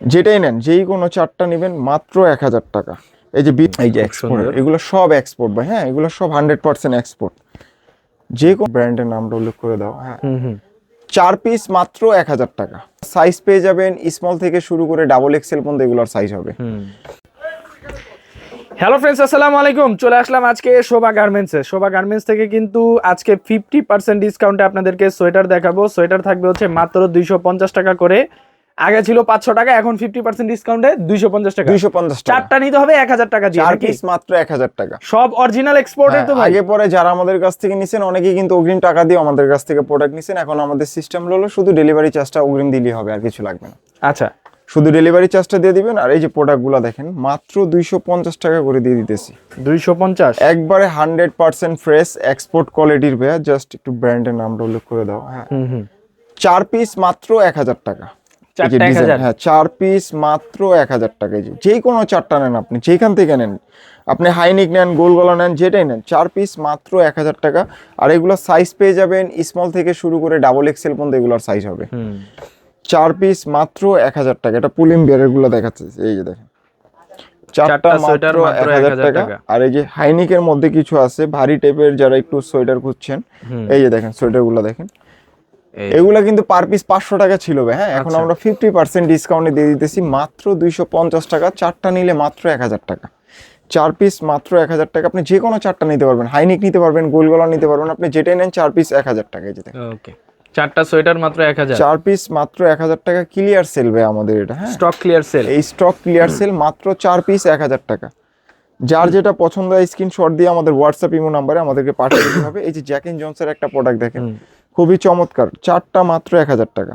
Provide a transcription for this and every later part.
যেটাই নেন যেই কোনো চারটা নেবেন মাত্র এক হাজার টাকা। এই যে এই যে এক্সপোর্ট এগুলো সব এক্সপোর্ট ভাই হ্যাঁ এগুলো সব হান্ড্রেড পার্সেন্ট এক্সপোর্ট যে কোনো ব্র্যান্ডের নামটা উল্লেখ করে দাও হ্যাঁ। হুম হুম। চার পিস মাত্র এক হাজার টাকা। সাইজ পেয়ে যাবেন স্মল থেকে শুরু করে ডাবল এক্সেল পর্যন্ত এগুলোর সাইজ হবে। হ্যালো ফ্রেন্ডস আসসালামু আলাইকুম। চলে আসলাম আজকে শোভা গার্মেন্টসে শোভা গার্মেন্টস থেকে কিন্তু আজকে ফিফটি পার্সেন্ট ডিসকাউন্টে আপনাদেরকে সোয়েটার দেখাবো। সোয়েটার থাকবে হচ্ছে মাত্র দুইশো পঞ্চাশ টাকা করে। আগে ছিল পাঁচশো টাকা এখন ফিফটি পার্সেন্ট ডিসকাউন্টে দুইশো পঞ্চাশ টাকা। দুইশো পঞ্চাশ টাকা। চারটা নিতে হবে এক হাজার টাকা দিয়ে চার পিস মাত্র এক হাজার টাকা। সব অরিজিনাল এক্সপোর্টের তো হ্যাঁ, আগে পরে যারা আমাদের কাছ থেকে নিছেন অনেকেই কিন্তু অগ্রিম টাকা দিয়ে আমাদের কাছ থেকে প্রোডাক্ট নিছেন। এখন আমাদের সিস্টেম হলো শুধু ডেলিভারি চার্জটা অগ্রিম দিলেই হবে আর কিছু লাগবে না। আচ্ছা। শুধু ডেলিভারি চার্জটা দিয়ে দিবেন আর এই যে প্রোডাক্টগুলো দেখেন মাত্র দুইশো পঞ্চাশ টাকা করে দিয়ে দিতেছি। দুইশো পঞ্চাশ? একবারে হান্ড্রেড পার্সেন্ট ফ্রেশ এক্সপোর্ট কোয়ালিটির ভাইয়া জাস্ট একটু ব্র্যান্ডের নামটা উল্লেখ করে দাও হ্যাঁ। চার পিস মাত্র এক হাজার টাকা। হ্যাঁ চার পিস মাত্র এক হাজার টাকা যে যে কোনো চারটা নেন আপনি যেখান থেকে নেন। আপনি হাইনিক নেন গোল গলা নেন যেটাই নেন চার পিস মাত্র এক হাজার টাকা। আর এগুলো সাইজ পেয়ে যাবেন স্মল থেকে শুরু করে ডাবল এক্সেল পর্যন্ত এগুলোর সাইজ হবে। চার পিস মাত্র এক হাজার টাকা। এটা পুলিম বিয়ারেরগুলো দেখাচ্ছে এই যে দেখেন। চারটা মাত্র এক হাজার টাকা। আর এই যে হাইনিকের মধ্যে কিছু আছে ভারী টাইপের যারা একটু সোয়েটার খুঁজছেন এই যে দেখেন সোয়েটারগুলো দেখেন। এগুলা কিন্তু পার পিস পাঁচশো টাকা ছিল ভাই, হ্যাঁ? এখন আচ্ছা। আমরা ফিফটি পার্সেন্ট ডিসকাউন্টে দিয়ে দিতেছি মাত্র দুইশো পঞ্চাশ টাকা চারটা নিলে মাত্র এক হাজার টাকা। চার পিস মাত্র এক হাজার টাকা আপনি যে কোনো চারটা নিতে পারবেন। হাইনিক নিতে পারবেন গোলগলা নিতে পারবেন আপনি যেটাই নেন চার পিস এক হাজার টাকায় এই যে দেখেন। ওকে চারটা সোয়েটার মাত্র এক হাজার। চার পিস মাত্র এক হাজার টাকা ক্লিয়ার সেল ভাই আমাদের এটা হ্যাঁ? স্টক ক্লিয়ার সেল এই স্টক ক্লিয়ার সেল মাত্র চার পিস এক হাজার টাকা। যার যেটা পছন্দ হয় স্ক্রিনশট দিয়ে আমাদের হোয়াটসঅ্যাপ ইমো নাম্বারে আমাদেরকে পাঠিয়ে দিতে হবে। এই যে জ্যাক এন্ড জনসের একটা প্রোডাক্ট দেখেন। খুবই চমৎকার। চারটা মাত্র এক হাজার টাকা।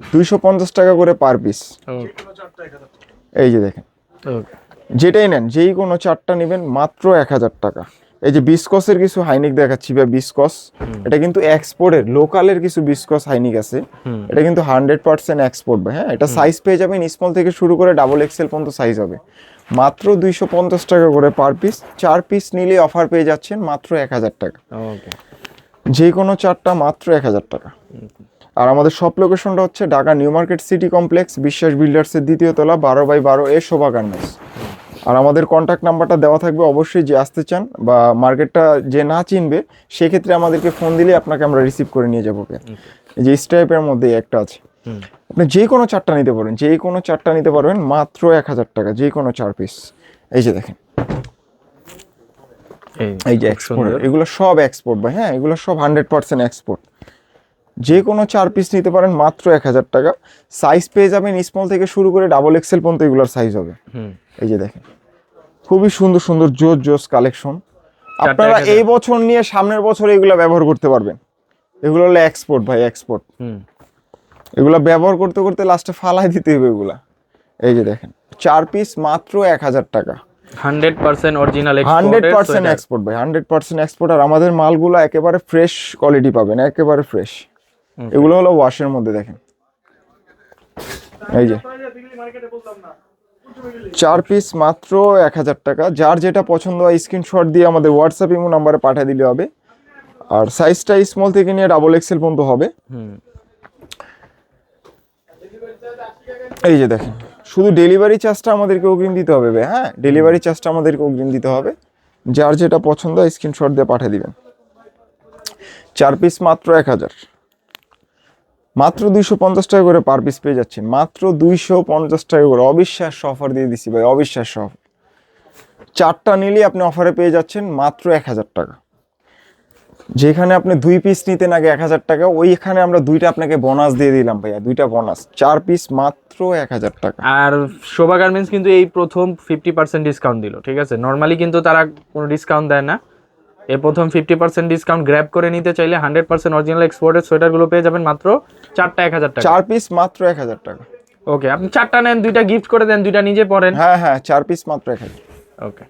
দুইশো পঞ্চাশ টাকা করে পার পিস। এই যে দেখেন। যেটাই নেন যেই কোনো চারটা নেবেন মাত্র এক হাজার টাকা। এই যে বিসকসের কিছু হাইনিক দেখাচ্ছি বা বিসকস এটা কিন্তু এক্সপোর্টের লোকালের কিছু বিসকস হাইনিক আছে। এটা কিন্তু হান্ড্রেড পার্সেন্ট এক্সপোর্ট হ্যাঁ? এটা সাইজ পেয়ে যাবেন স্মল থেকে শুরু করে ডাবল এক্সেল পর্যন্ত সাইজ হবে। মাত্র দুইশো পঞ্চাশ টাকা করে পার পিস। চার পিস নিলে অফার পেয়ে যাচ্ছেন মাত্র এক হাজার টাকা। ওকে যে কোনো চারটা মাত্র এক হাজার টাকা। আর আমাদের সব লোকেশনটা হচ্ছে Dhaka new market city complex Biswas বিল্ডার্সের দ্বিতীয় তলা বারো বাই বারো এ শোভা গার্মেন্টস। আর আমাদের কন্ট্যাক্ট নাম্বারটা দেওয়া থাকবে অবশ্যই যে আসতে চান বা মার্কেটটা যে না চিনবে সেক্ষেত্রে আমাদেরকে ফোন দিলে আপনাকে আমরা রিসিভ করে নিয়ে যাব যে স্টাইপের মধ্যে একটা আছে। আপনি যে কোনো চারটা নিতে পারেন যে কোনো চারটা নিতে পারবেন মাত্র এক হাজার টাকা যে কোনো চার পিস এই যে দেখেন। এই যে এক্সপোর্ট এগুলো সব এক্সপোর্ট ভাই হ্যাঁ এগুলো সব হান্ড্রেড পার্সেন্ট এক্সপোর্ট যে কোনো চার পিস নিতে পারেন মাত্র এক হাজার টাকা। সাইজ পেয়ে যাবেন স্মল থেকে শুরু করে ডাবল এক্সেল পর্যন্ত এগুলোর সাইজ হবে। হুম। এই যে দেখেন খুবই সুন্দর সুন্দর জোস জোস কালেকশন আপনারা এই বছর নিয়ে সামনের বছর এগুলো ব্যবহার করতে পারবেন। এগুলো হলো এক্সপোর্ট ভাই এক্সপোর্ট এগুলো ব্যবহার করতে করতে লাস্টে ফালাই দিতে হবে এগুলা। এই যে দেখেন চার পিস মাত্র এক হাজার টাকা। Hundred percent original hundred percent export ভাই হান্ড্রেড পার্সেন্ট এক্সপোর্ট আর আমাদের মালগুলো একেবারে ফ্রেশ কোয়ালিটি পাবেন একেবারে ফ্রেশ এগুলো হলো ওয়াশের মধ্যে দেখেন। এই যে। চার পিস মাত্র এক হাজার টাকা। যার যেটা পছন্দ হয় স্ক্রিনশট দিয়ে আমাদের হোয়াটসঅ্যাপ ইমো নাম্বারে পাঠিয়ে দিলে হবে। আর সাইজটা স্মল থেকে নিয়ে ডাবল এক্সেল পর্যন্ত হবে। হুম। এই যে দেখেন। শুধু ডেলিভারি চার্জটা আমাদেরকে অগ্রিম দিতে হবে হ্যাঁ? ডেলিভারি চার্জটা আমাদেরকে অগ্রিম দিতে হবে। যার যেটা পছন্দ হয় স্ক্রিনশট দিয়ে পাঠিয়ে দিবেন। চার পিস মাত্র এক হাজার। মাত্র দুইশো পঞ্চাশ টাকা করে পার পিস পেয়ে যাচ্ছেন মাত্র দুইশো পঞ্চাশ টাকা করে অবিশ্বাস্য অফার দিয়ে দিছি ভাই, অবিশ্বাস্য অফার চারটা নিলে আপনি অফারে পেয়ে যাচ্ছেন মাত্র এক হাজার টাকা। যেখানে আপনি দুই পিস নিতেন আগে এক হাজার টাকা ওইখানে আমরা দুইটা আপনাকে বোনাস দিয়ে দিলাম ভাইয়া দুইটা বোনাস চার পিস মাত্র এক হাজার টাকা। আর শোভা গার্মেন্টস কিন্তু এই প্রথম ফিফটি পার্সেন্ট ডিসকাউন্ট দিল ঠিক আছে? নর্মালি কিন্তু তারা কোনো ডিসকাউন্ট দেয় না। এই প্রথম ফিফটি পার্সেন্ট ডিসকাউন্ট গ্র্যাব করে নিতে চাইলে হান্ড্রেড পার্সেন্ট অরিজিনাল এক্সপোর্টের সোয়েটারগুলো পেয়ে যাবেন মাত্র চারটা এক হাজার টাকা। চার পিস মাত্র এক হাজার টাকা। ওকে আপনি চারটা নেন দুইটা গিফট করে দেন দুইটা নিজে পরেন। হ্যাঁ হ্যাঁ চার পিস মাত্র এক হাজার। ওকে